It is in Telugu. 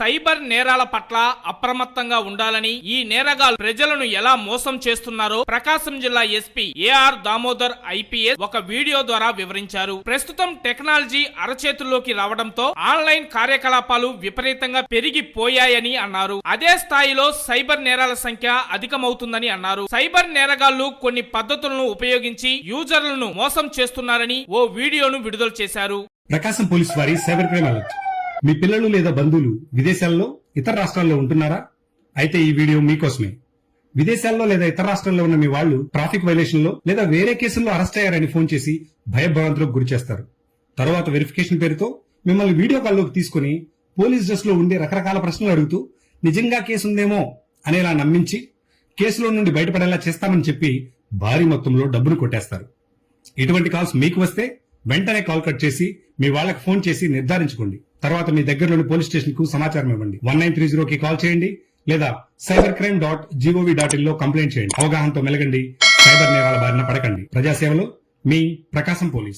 సైబర్ నేరాల పట్ల అప్రమత్తంగా ఉండాలని ఈ నేరగాలు ప్రజలను ఎలా మోసం చేస్తున్నారో ప్రకాశం జిల్లా ఎస్పీ ఏఆర్ దామోదర్ ఐపీఎస్ ఒక వీడియో ద్వారా వివరించారు. ప్రస్తుతం టెక్నాలజీ అరచేతుల్లోకి రావడంతో ఆన్లైన్ కార్యకలాపాలు విపరీతంగా పెరిగిపోయాయని అన్నారు. అదే స్థాయిలో సైబర్ నేరాల సంఖ్య అధికమవుతుందని అన్నారు. సైబర్ నేరగాళ్ళు కొన్ని పద్ధతులను ఉపయోగించి యూజర్లను మోసం చేస్తున్నారని ఓ వీడియోను విడుదల చేశారు. ప్రకాశం పోలీస్ వారి సైబర్ క్రైమ్ అలర్ట్. మీ పిల్లలు లేదా బంధువులు విదేశాల్లో ఇతర రాష్ట్రాల్లో ఉంటున్నారా? అయితే ఈ వీడియో మీకోసమే. విదేశాల్లో లేదా ఇతర రాష్ట్రాల్లో ఉన్న మీ వాళ్ళు ట్రాఫిక్ వైలేషన్లో లేదా వేరే కేసుల్లో అరెస్ట్ అయ్యారని ఫోన్ చేసి భయభ్రాంతులకు గురి చేస్తారు. తర్వాత వెరిఫికేషన్ పేరుతో మిమ్మల్ని వీడియో కాల్లోకి తీసుకుని పోలీస్ డ్రెస్లో ఉండే రకరకాల ప్రశ్నలు అడుగుతూ నిజంగా కేసు ఉందేమో? అనేలా నమ్మించి కేసులో నుండి బయటపడేలా చేస్తామని చెప్పి భారీ మొత్తంలో డబ్బును కొట్టేస్తారు. ఇటువంటి కాల్స్ మీకు వస్తే వెంటనే కాల్ కట్ చేసి మీ వాళ్ళకి ఫోన్ చేసి నిర్ధారించుకోండి. తర్వాత మీ దగ్గరలోని పోలీస్ స్టేషన్కు సమాచారం ఇవ్వండి. వన్ నైన్ త్రీ జీరోకి కాల్ చేయండి లేదా cyber crime dot G O V dot ఇన్లో complaint చేయండి. అవగాహనతో మెలగండి. సైబర్ నేరాల బారిన పడకండి. ప్రజాసేవలో మీ ప్రకాశం పోలీస్.